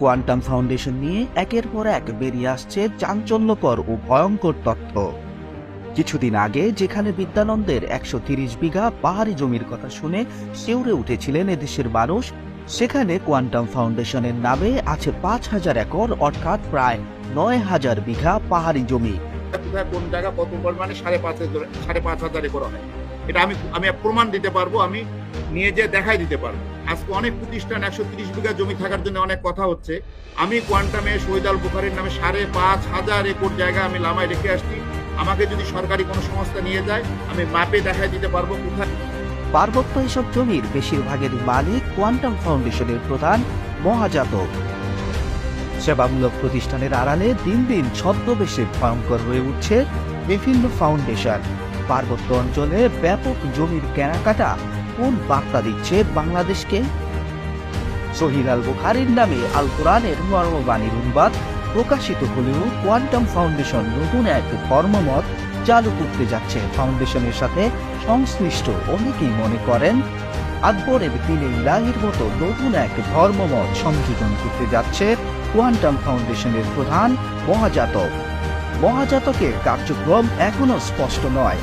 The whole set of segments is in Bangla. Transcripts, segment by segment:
কোয়ান্টাম ফাউন্ডেশন নিয়ে একের পর এক বেরিয়ে আসছে চাঞ্চল্যকর ও ভয়ঙ্কর তথ্য। কিছুদিন আগে যেখানে বিদ্যানন্দের একশো তিরিশ বিঘা পাহাড়ি জমির কথা শুনে শিউরে উঠেছিলেন এদেশের মানুষ, সেখানে কোয়ান্টাম ফাউন্ডেশনের নামে আছে পাঁচ হাজার একর অর্থাৎ প্রায় নয় হাজার বিঘা পাহাড়ি জমি। কোন জায়গা, কত পরিমাণে? সাড়ে পাঁচ সাড়ে পাঁচ হাজার একর হয়। এটা আমি আমি প্রমাণ দিতে পারব, আমি নিয়ে যে দেখাই দিতে পারব। আজকে অনেক প্রতিষ্ঠান একশো তিরিশ বিঘা জমি থাকার জন্য অনেক কথা হচ্ছে। আমি কোয়ান্টামে শহীদ আল বুখারির নামে সাড়ে পাঁচ হাজার একর জায়গা আমি লামায় রেখে আসছি। আমাকে যদি সরকারি কোনো সংস্থা নিয়ে যায়, আমি মাপে দেখাই দিতে পারব কোথায়। পার্বত্য এসব জমির বেশিরভাগের মালিক কোয়ান্টাম ফাউন্ডেশনের প্রধান মহাজাতক। সেবামূলক প্রতিষ্ঠানের আড়ালে দিন দিন ছদ্মবেশে ভয়ঙ্কর হয়ে উঠছে বিভিন্ন ফাউন্ডেশন। পার্বত্য অঞ্চলে ব্যাপক জমির কেনাকাটা কোন বার্তা দিচ্ছে বাংলাদেশকে। শহীদ আল বুখারির নামে আল কোরআনের মর্মবাণীর অনুবাদ প্রকাশিত হলেও কোয়ান্টাম ফাউন্ডেশন নতুন এক ধর্মমত চালু করতে যাচ্ছে। ফাউন্ডেশনের সাথে সংশ্লিষ্ট অনেকেই মনে করেন আকবরের দিনে ইলাহির মতো নতুন এক ধর্মমত সংযোজন করতে যাচ্ছে কোয়ান্টাম ফাউন্ডেশনের প্রধান মহাজাতক। মহাজাতকের কার্যক্রম এখনও স্পষ্ট নয়।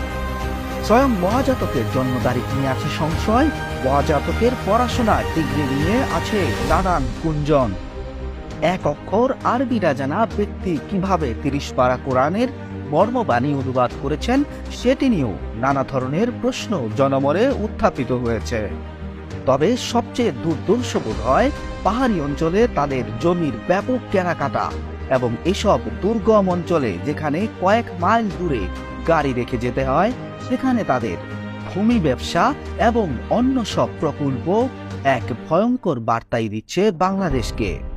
স্বয়ং মহাজাতকের জন্ম তারিখ নিয়ে আছে সংশয়, মহাজাতকের পড়াশোনার ডিগ্রি নিয়ে আছে নানান গুঞ্জন। এক অক্ষর আরবিরা জানা ব্যক্তি কীভাবে তিরিশ পারা কোরআনের মর্মবাণী অনুবাদ করেছেন সেটি নিয়েও নানা ধরনের প্রশ্ন জনমনে উত্থাপিত হয়েছে। তবে সবচেয়ে দুর্দর্শ বোধ হয়, পাহাড়ি অঞ্চলে তাদের জমির ব্যাপক কেনাকাটা এবং এসব দুর্গম অঞ্চলে যেখানে কয়েক মাইল দূরে গাড়ি রেখে যেতে হয়। সেখানে তাদের ভূমি ব্যবসা এবং অন্য সব প্রকল্প এক ভয়ঙ্কর বার্তাই দিচ্ছে বাংলাদেশকে।